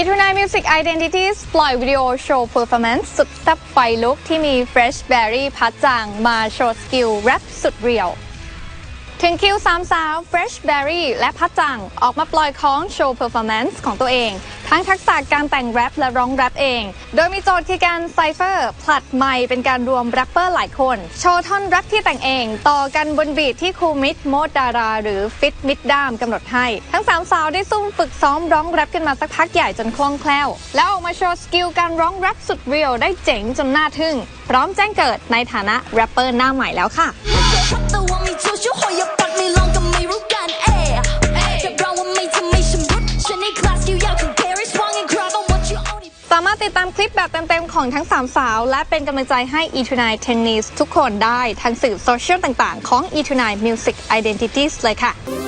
e t u n i Music Identities ปล่อยวิดีโอโชว์เพอร์ฟอร์แมนซ์สุดแซ่บไฟลุกที่มี Fresh Berry พัดจางมาโชว์สกิลแรปสุดเรียว ถึงคิวสามสาว Fresh Berry และพัดจัง ออกมาปล่อยของโชว์เพอร์ฟอร์แมนซ์ของตัวเอง ทั้งทักษะการแต่งแรปและร้องแรปเอง โดยมีโจทย์คือการไซเฟอร์ผลัดใหม่เป็นการรวมแรปเปอร์หลายคน โชว์ท่อนแรปที่แต่งเอง ต่อกันบนบีทที่ครูมิดโมดดารา หรือฟิตมิดดามกำหนดให้ ทั้งสามสาวได้ซุ่มฝึกซ้อมร้องแรปกันมาสักพักใหญ่จนคล่องแคล่ว แล้วออกมาโชว์สกิลการร้องแรปสุดเรียลได้เจ๋งจนน่าทึ่ง พร้อมแจ้งเกิดในฐานะแรปเปอร์หน้าใหม่แล้วค่ะามารถติดตามคลิปแบบเต็ม ๆ ของทั้ง 3 สาว และเป็นกำลังใจให้ e t u n i Tennis ทุกคนได้ทางสื่อโซเชียลต่าง ๆ ของ e t u n i Music Identities เลยค่ะ